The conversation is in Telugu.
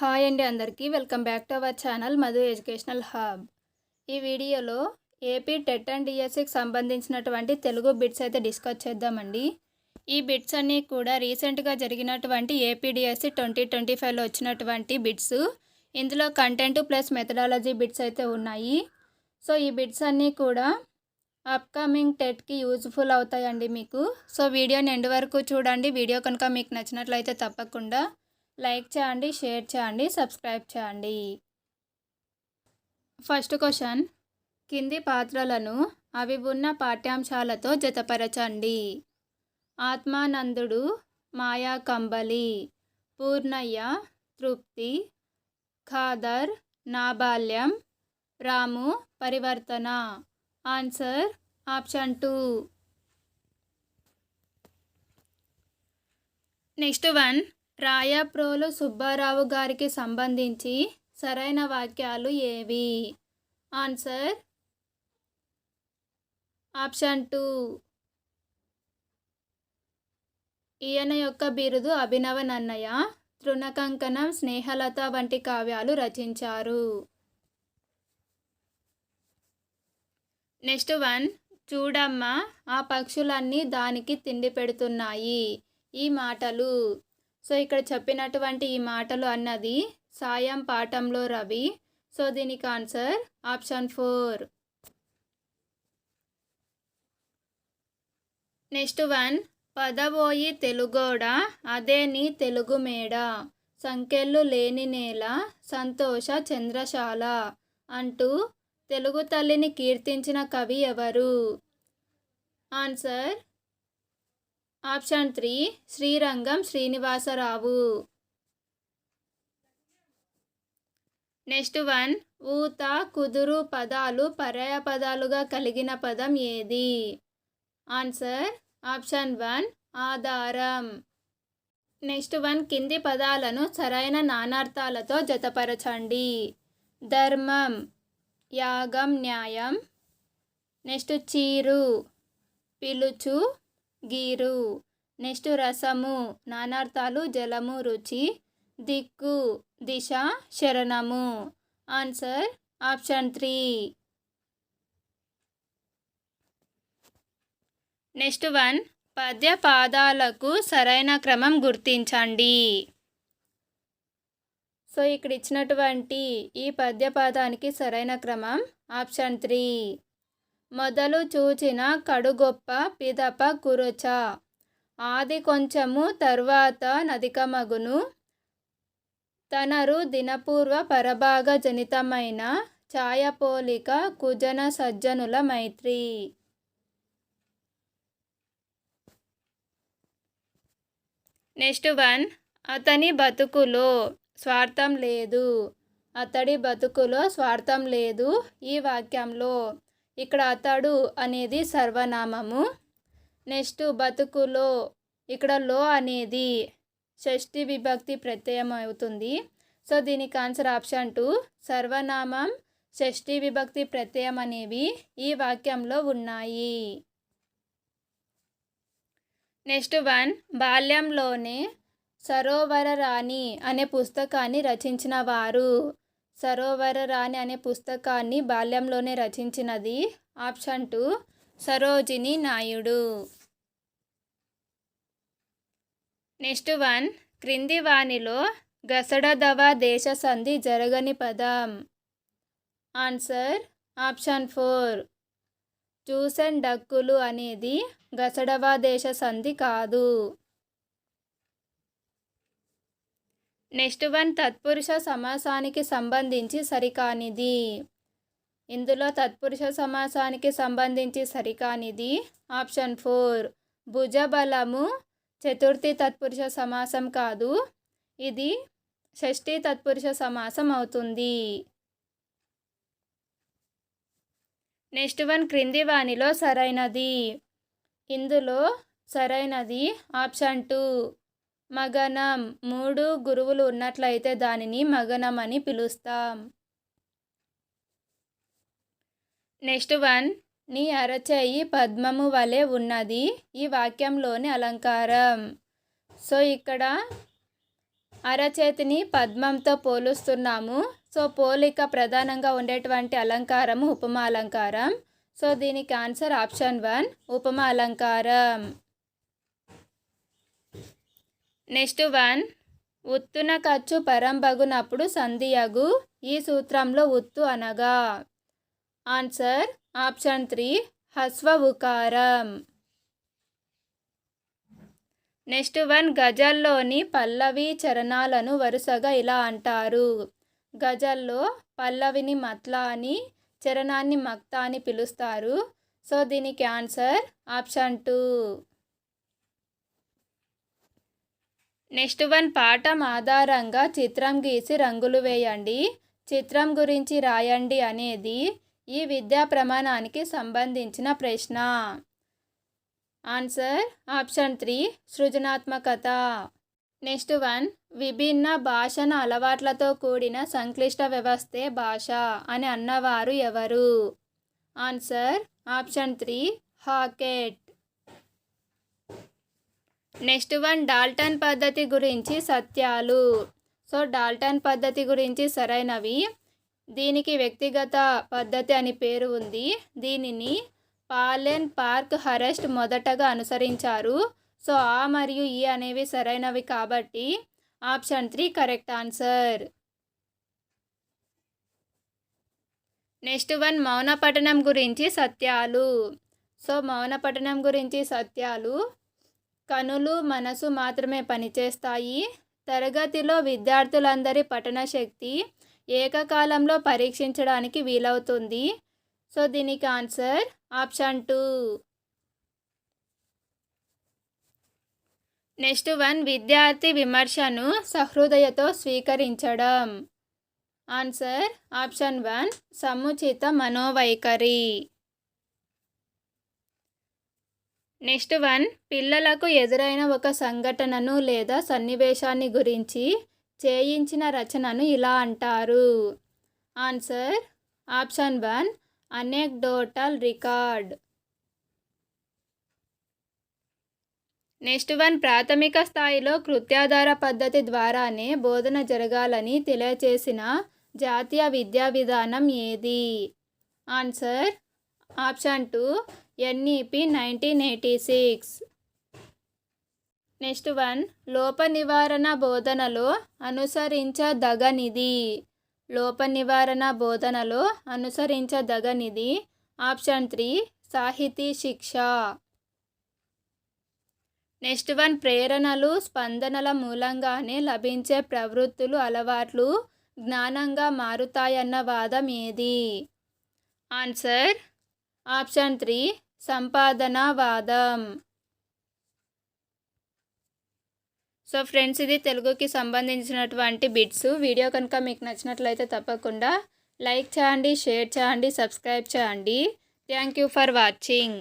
హాయ్ అండి అందరికీ. Welcome back to our channel Madhu educational hub. ఈ వీడియోలో ఏపీ టెట్ అండ్ డిఎస్సికి సంబంధించినటువంటి తెలుగు బిట్స్ అయితే డిస్కస్ చేద్దామండి. ఈ బిట్స్ అన్నీ కూడా రీసెంట్గా జరిగినటువంటి ఏపీ డిఎస్సి ట్వంటీ ట్వంటీ ఫైవ్లో వచ్చినటువంటి బిట్స్. ఇందులో కంటెంట్ ప్లస్ మెథడాలజీ బిట్స్ అయితే ఉన్నాయి. సో ఈ బిట్స్ అన్నీ కూడా అప్కమింగ్ టెట్కి యూజ్ఫుల్ అవుతాయండి మీకు. సో వీడియోని ఎండ్ వరకు చూడండి. వీడియో కనుక మీకు నచ్చినట్లయితే తప్పకుండా లైక్ చేయండి షేర్ చేయండి సబ్స్క్రైబ్ చేయండి. First question. కింది పాత్రలను అవి ఉన్న పాఠ్యాంశాలతో జతపరచండి. ఆత్మానందుడు మాయా కంబలి పూర్ణయ్య తృప్తి ఖాదర్ నా బాల్యం రాము పరివర్తన. Answer option two. Next one. Rayaprolu Subbarao గారికి సంబంధించి సరైన వాక్యాలు ఏవి? ఆన్సర్. Option two. ఈయన యొక్క బిరుదు అభినవ నన్నయ్య తృణకంకణం స్నేహలత వంటి కావ్యాలు రచించారు. Next one. చూడమ్మా ఆ పక్షులన్నీ దానికి తిండి పెడుతున్నాయి. ఈ మాటలు. సో ఇక్కడ చెప్పినటువంటి ఈ మాటలు అన్నది సాయం పాఠంలో రవి. సో దీనికి answer option four. Next one పదవోయి తెలుగోడ అదే నీ తెలుగు మేడ. సంకెళ్ళు లేని నేల సంతోష చంద్రశాల అంటూ తెలుగు తల్లిని కీర్తించిన కవి ఎవరు? Answer option three Srirangam Srinivasarao. Next one ఊత కుదురు పదాలు పర్యాయ పదాలుగా కలిగిన పదం ఏది? ఆన్సర్ ఆప్షన్ వన్ ఆధారం. నెక్స్ట్ వన్ కింది పదాలను సరైన నానార్థాలతో జతపరచండి. ధర్మం యాగం న్యాయం. నెక్స్ట్ చీరు పిలుచు గీరు. నెక్స్ట్ రసము నానార్థాలు జలము రుచి దిక్కు దిశ శరణము. Answer option three. Next one పద్య పాదాలకు సరైన క్రమం గుర్తించండి. సో ఇక్కడ ఇచ్చినటువంటి ఈ పద్యపాదానికి సరైన క్రమం ఆప్షన్ త్రీ. మొదలు చూచిన కడుగొప్ప పిదప కురుచ ఆది కొంచెము తర్వాత నదికమగును తనరు దినపూర్వ పరభాగ జనితమైన ఛాయపోలిక కుజన సజ్జనుల మైత్రి. నెక్స్ట్ వన్ అతని బతుకులో స్వార్థం లేదు. అతడి బతుకులో స్వార్థం లేదు ఈ వాక్యంలో. ఇక్కడ అతడు అనేది సర్వనామము. నెక్స్ట్ బతుకులో ఇక్కడ లో అనేది షష్ఠి విభక్తి ప్రత్యయం అవుతుంది సో దీనికి ఆన్సర్ ఆప్షన్ టూ. సర్వనామం షష్ఠి విభక్తి ప్రత్యయం అనేవి ఈ వాక్యంలో ఉన్నాయి. Next one. బాల్యంలోనే సరోవర రాణి అనే పుస్తకాన్ని రచించిన వారు సరోవర రాణి అనే పుస్తకాన్ని బాల్యంలోనే రచించినది option two Sarojini Naidu. Next one క్రింది వాణిలో గసడదవ దేశ సంధి జరగని పదం. ఆన్సర్ ఆప్షన్ ఫోర్ చూసన్ డక్కులు అనేది గసడవ దేశ సంధి కాదు. నెక్స్ట్ వన్ తత్పురుష సమాసానికి సంబంధించి సరికానిది. ఇందులో తత్పురుష సమాసానికి సంబంధించి సరికానిది. ఆప్షన్ ఫోర్ భుజబలము చతుర్థి తత్పురుష సమాసం కాదు. ఇది షష్ఠి తత్పురుష సమాసం అవుతుంది. నెక్స్ట్ వన్ క్రింది వాణిలో సరైనది. ఇందులో సరైనది. ఆప్షన్ టూ మగనం. మూడు గురువులు ఉన్నట్లయితే దానిని మగనం అని పిలుస్తాం. Next one. నీ అరచేయి పద్మము వలె ఉన్నది. ఈ వాక్యంలోని అలంకారం. సో ఇక్కడ అరచేతిని పద్మంతో పోలుస్తున్నాము. సో పోలిక ప్రధానంగా ఉండేటువంటి అలంకారము ఉపమా అలంకారం సో దీనికి ఆన్సర్ ఆప్షన్ వన్ ఉపమా అలంకారం నెక్స్ట్ వన్ ఉత్తున ఖర్చు పరంబగునప్పుడు సంధియగు. ఈ సూత్రంలో ఉత్తు అనగా. ఆన్సర్ ఆప్షన్ త్రీ హస్వ ఉకారం నెక్స్ట్ వన్ గజల్లోని పల్లవి చరణాలను వరుసగా ఇలా అంటారు. గజల్లో పల్లవిని మత్లా అని చరణాన్ని మక్త అని పిలుస్తారు. సో దీనికి answer option two. Next one పాఠం ఆధారంగా చిత్రం గీసి రంగులు వేయండి. చిత్రం గురించి రాయండి అనేది ఈ విద్యా ప్రమాణానికి సంబంధించిన ప్రశ్న. ఆన్సర్ ఆప్షన్ త్రీ సృజనాత్మకత. నెక్స్ట్ వన్ విభిన్న భాషణ అలవాట్లతో కూడిన సంక్లిష్ట వ్యవస్థే భాష అని అన్నవారు ఎవరు? Answer option three Hockett. Next one Dalton పద్ధతి గురించి సత్యాలు. సో డాల్టన్ పద్ధతి గురించి సరైనవి. దీనికి వ్యక్తిగత పద్ధతి అని పేరు ఉంది. దీనిని పాలెన్ పార్క్ హరెస్ట్ మొదటగా అనుసరించారు. సో ఆ మరియు ఈ అనేవి సరైనవి కాబట్టి option three correct answer. Next one మౌన పఠనం గురించి సత్యాలు. సో మౌన పఠనం గురించి సత్యాలు. కనులు మనసు మాత్రమే పనిచేస్తాయి. తరగతిలో విద్యార్థులందరి పఠన శక్తి ఏకకాలంలో పరీక్షించడానికి వీలవుతుంది. సో దీనికి answer option two. Next one విద్యార్థి విమర్శను సహృదయతో స్వీకరించడం. ఆన్సర్ ఆప్షన్ వన్ సముచిత మనోవైఖరి. నెక్స్ట్ వన్ పిల్లలకు ఎదురైన ఒక సంఘటనను లేదా సన్నివేశాన్ని గురించి చేయించిన రచనను ఇలా అంటారు. Answer option one anecdotal record next one ప్రాథమిక స్థాయిలో కృత్యాధార పద్ధతి ద్వారానే బోధన జరగాలని తెలియచేసిన జాతీయ విద్యా విధానం ఏది? Answer option two NEP nineteen eighty six. Next one లోప నివారణ బోధనలో అనుసరించదగనిది లోప నివారణ బోధనలో అనుసరించదగనిది ఆప్షన్ త్రీ సాహితీ శిక్ష. నెక్స్ట్ వన్ ప్రేరణలు స్పందనల మూలంగానే లభించే ప్రవృత్తులు అలవాట్లు జ్ఞానంగా మారుతాయన్న వాదం ఏది? ఆన్సర్ ఆప్షన్ త్రీ సంపాదనవాదం. సో ఫ్రెండ్స్ ఇది తెలుగుకి సంబంధించినటువంటి బిట్స్. వీడియో కనుక మీకు నచ్చినట్లయితే తప్పకుండా లైక్ చేయండి షేర్ చేయండి సబ్స్క్రైబ్ చేయండి. Thank you for watching.